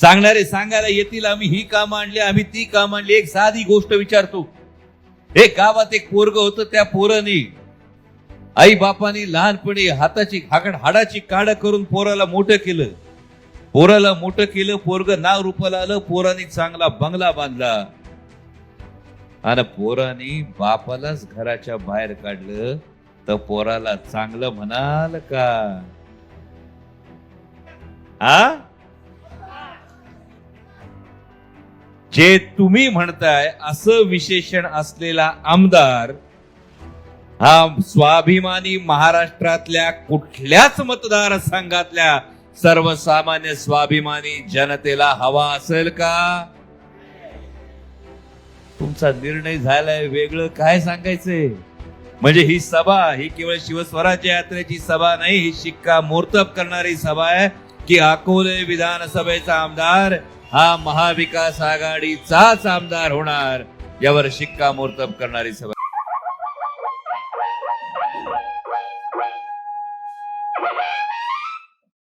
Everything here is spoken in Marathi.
सांगणारे सांगायला येतील आम्ही ही काम आणली आम्ही ती काम आणली. एक साधी गोष्ट विचारतो. एक गावात एक पोरग होतं त्या पोराने आई बापानी लहानपणी हाताची हाकड हाडाची काड करून पोराला मोठं केलं. पोराला मोठं केलं पोरग नाव रूपाला आलं पोराने चांगला बंगला बांधला. आणि पोराने बापालाच घराच्या बाहेर काढलं तर पोराला चांगलं म्हणाल का? आ? जे तुम्ही म्हणताय असं विशेषण असलेला आमदार हा स्वाभिमानी महाराष्ट्रातल्या कुठल्याच मतदारसंघातल्या सर्वसामान्य स्वाभिमानी जनतेला हवा असेल का? तुमचा निर्णय झालाय वेगळं काय सांगायचंय? म्हणजे ही सभा ही केवळ शिवस्वराज्य यात्रेची सभा नाही ही शिक्का मोर्तब करणारी सभा आहे की अकोले विधानसभेचा आमदार हा महाविकास आघाडीचाच आमदार होणार यावर शिक्कामोर्तब करणारी सभा